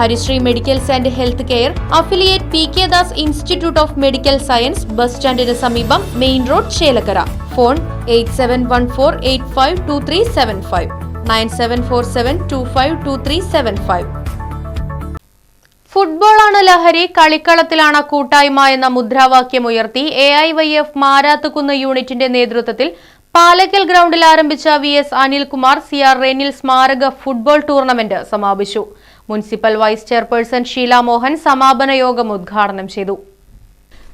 Harishree medicals and health care affiliate P K Das institute of medical science bus സ്റ്റാൻഡിന് സമീപം main road Chelakkara. Phone eight seven one four eight five two three seven five. Nine seven four seven two five two three seven five. ഫുട്ബോളാണ് ലഹരി കളിക്കളത്തിലാണ് കൂട്ടായ്മ എന്ന മുദ്രാവാക്യം ഉയർത്തി A I Y F Marathukunnu യൂണിറ്റിന്റെ നേതൃത്വത്തിൽ പാലക്കൽ ഗ്രൗണ്ടിൽ ആരംഭിച്ച V S Anilkumar C R സ്മാരക ഫുട്ബോൾ ടൂർണമെന്റ് സമാപിച്ചു. Municipal vice chairperson Sheela Mohan സമാപന യോഗം ഉദ്ഘാടനം ചെയ്തു.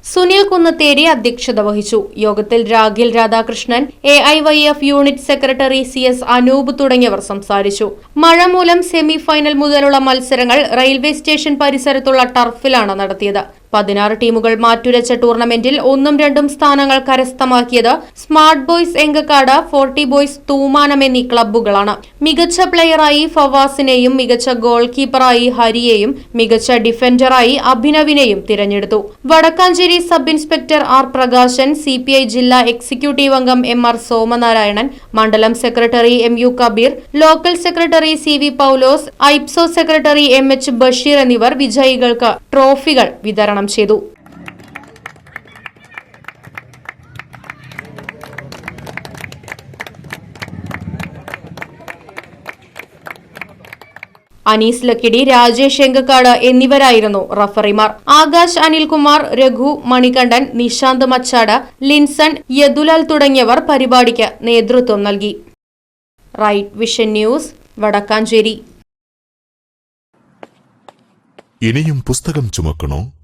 സുനിൽ കുന്നത്തേരി അധ്യക്ഷത വഹിച്ചു. യോഗത്തിൽ Rakhil Radhakrishnan A I Y F unit secretary C S Anoop തുടങ്ങിയവർ സംസാരിച്ചു. മഴ മൂലം സെമി ഫൈനൽ മുതലുള്ള മത്സരങ്ങൾ റെയിൽവേ സ്റ്റേഷൻ പരിസരത്തുള്ള ടർഫിലാണ് നടത്തിയത്. പതിനാറ് ടീമുകൾ മാറ്റുരച്ച ടൂർണമെന്റിൽ ഒന്നും രണ്ടും സ്ഥാനങ്ങൾ കരസ്ഥമാക്കിയത് smart boys Engakkad forty boys Thoomanam എന്നീ ക്ലബ്ബുകളാണ്. മികച്ച പ്ലെയറായി ഫവാസിനെയും മികച്ച ഗോൾ കീപ്പറായി ഹരിയെയും മികച്ച ഡിഫൻഡറായി അഭിനവിനെയും തിരഞ്ഞെടുത്തു. Vadakkanchery sub inspector R Prakashan C ജില്ലാ എക്സിക്യൂട്ടീവ് അംഗം എം ആർ സോമനാരായണൻ മണ്ഡലം secretary M U Kabeer local secretary C V Paulose AIPSO secretary M H Basheer എന്നിവർ വിജയികൾക്ക് ട്രോഫികൾ വിതരണം ചെയ്തു. അനീസ് ലക്കിടി രാജേഷ് എങ്കക്കാട് എന്നിവരായിരുന്നു റഫറിമാർ. ആകാശ് അനിൽകുമാർ രഘു മണികണ്ഠൻ നിശാന്ത് മച്ചാട് ലിൻസൺ യദുലാൽ തുടങ്ങിയവർ പരിപാടിക്ക് നേതൃത്വം നൽകി. Right vision news Vadakkanchery. ഇനിയും പുസ്തകം ചുമക്കണോ?